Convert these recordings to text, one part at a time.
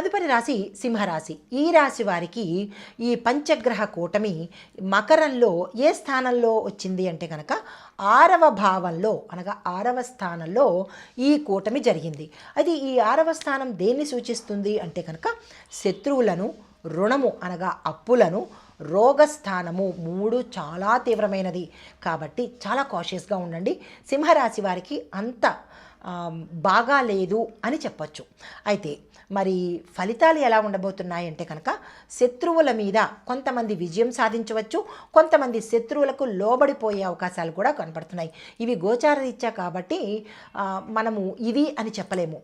తదుపరి రాశి సింహరాశి. ఈ రాశి వారికి ఈ పంచగ్రహ కూటమి మకరంలో ఏ స్థానంలో వచ్చింది అంటే కనుక ఆరవ భావంలో అనగా ఆరవ స్థానంలో ఈ కూటమి జరిగింది. అది ఈ ఆరవ స్థానం దేన్ని సూచిస్తుంది అంటే కనుక శత్రువులను రుణము అనగా అప్పులను రోగస్థానము మూడు చాలా తీవ్రమైనది. కాబట్టి చాలా కాషియస్గా ఉండండి. సింహరాశి వారికి అంత బాగా లేదు అని చెప్పొచ్చు. అయితే మరి ఫలితాలు ఎలా ఉండబోతున్నాయి అంటే కనుక శత్రువుల మీద కొంతమంది విజయం సాధించవచ్చు కొంతమంది శత్రువులకు లోబడిపోయే అవకాశాలు కూడా కనపడుతున్నాయి. ఇవి గోచారరీత్యా కాబట్టి మనము ఇది అని చెప్పలేము.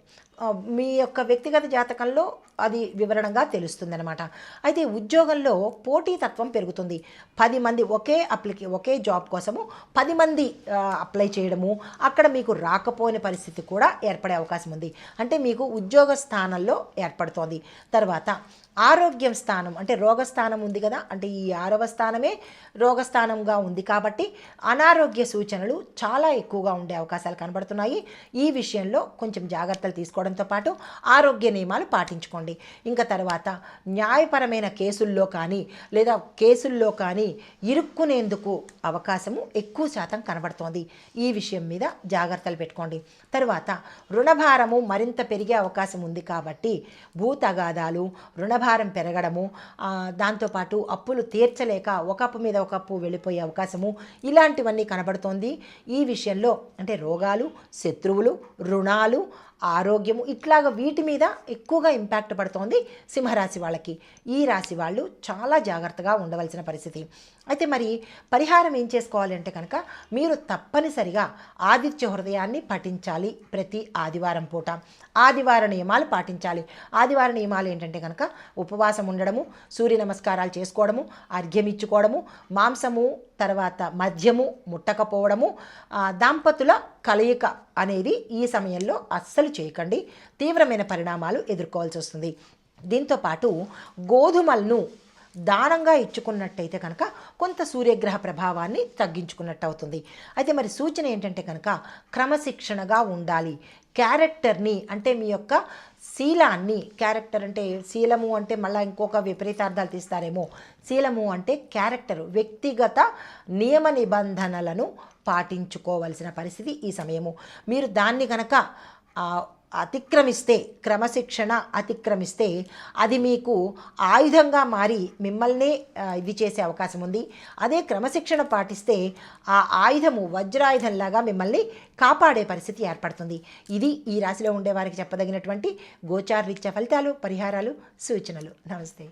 మీ యొక్క వ్యక్తిగత జాతకంలో అది వివరణగా తెలుస్తుందనమాట అయితే ఉద్యోగంలో పోటీతత్వం పెరుగుతుంది. పది మంది ఒకే అప్లికే ఒకే జాబ్ కోసము పది మంది అప్లై చేయడము అక్కడ మీకు రాకపోయిన పరిస్థితి కూడా ఏర్పడే అవకాశం ఉంది. అంటే మీకు ఉద్యోగ స్థానంలో ఏర్పడుతోంది. తర్వాత ఆరోగ్యం స్థానం అంటే రోగస్థానం ఉంది కదా అంటే ఈ ఆరవ స్థానమే రోగస్థానంగా ఉంది కాబట్టి అనారోగ్య సూచనలు చాలా ఎక్కువగా ఉండే అవకాశాలు కనబడుతున్నాయి. ఈ విషయంలో కొంచెం జాగ్రత్తలు తీసుకోవడంతో పాటు ఆరోగ్య నియమాలు పాటించుకోండి. ఇంకా తర్వాత న్యాయపరమైన కేసుల్లో కానీ లేదా కేసుల్లో కానీ ఇరుక్కునేందుకు అవకాశము ఎక్కువ శాతం కనబడుతోంది. ఈ విషయం మీద జాగ్రత్తలు పెట్టుకోండి. తర్వాత రుణభారము మరింత పెరిగే అవకాశం ఉంది కాబట్టి భూ తగాదాలు రుణభారం పెరగడము దాంతోపాటు అప్పులు తీర్చలేక ఒకప్పు మీద ఒకప్పు వెళ్ళిపోయే అవకాశము ఇలాంటివన్నీ కనబడుతోంది. ఈ విషయంలో అంటే రోగాలు శత్రువులు రుణాలు ఆరోగ్యము ఇట్లాగా వీటి మీద ఎక్కువగా ఇంపాక్ట్ పడుతోంది సింహరాశి వాళ్ళకి. ఈ రాశి వాళ్ళు చాలా జాగ్రత్తగా ఉండవలసిన పరిస్థితి. అయితే మరి పరిహారం ఏం చేసుకోవాలంటే కనుక మీరు తప్పనిసరిగా ఆదిత్య హృదయాన్ని పఠించాలి ప్రతి ఆదివారం పూట. ఆదివార నియమాలు పాటించాలి. ఆదివార నియమాలు ఏంటంటే కనుక ఉపవాసం ఉండడము సూర్య నమస్కారాలు చేసుకోవడము అర్ఘ్యం ఇచ్చుకోవడము మాంసము తర్వాత మద్యము ముట్టకపోవడము దాంపతుల కలయిక అనేది ఈ సమయంలో అస్సలు చేయకండి. తీవ్రమైన పరిణామాలు ఎదుర్కోవాల్సి వస్తుంది. దీంతో పాటు గోధుమలను దానంగా ఇచ్చుకున్నట్టయితే కనుక కొంత సూర్యగ్రహ ప్రభావాన్ని తగ్గించుకున్నట్టు అవుతుంది అయితే మరి సూచన ఏంటంటే కనుక క్రమశిక్షణగా ఉండాలి. క్యారెక్టర్ని అంటే మీ యొక్క శీలాన్ని క్యారెక్టర్ అంటే శీలము అంటే మళ్ళీ ఇంకొక విపరీతార్థాలు తీస్తారేమో. శీలము అంటే క్యారెక్టర్ వ్యక్తిగత నియమ నిబంధనలను పాటించుకోవలసిన పరిస్థితి ఈ సమయము. మీరు దాన్ని కనుక అతిక్రమిస్తే క్రమశిక్షణ అతిక్రమిస్తే అది మీకు ఆయుధంగా మారి మిమ్మల్నే ఇది చేసే అవకాశం ఉంది. అదే క్రమశిక్షణ పాటిస్తే ఆ ఆయుధము వజ్రాయుధంలాగా మిమ్మల్ని కాపాడే పరిస్థితి ఏర్పడుతుంది. ఇది ఈ రాశిలో ఉండే వారికి చెప్పదగినటువంటి గోచార రీత్యా ఫలితాలు పరిహారాలు సూచనలు. నమస్తే.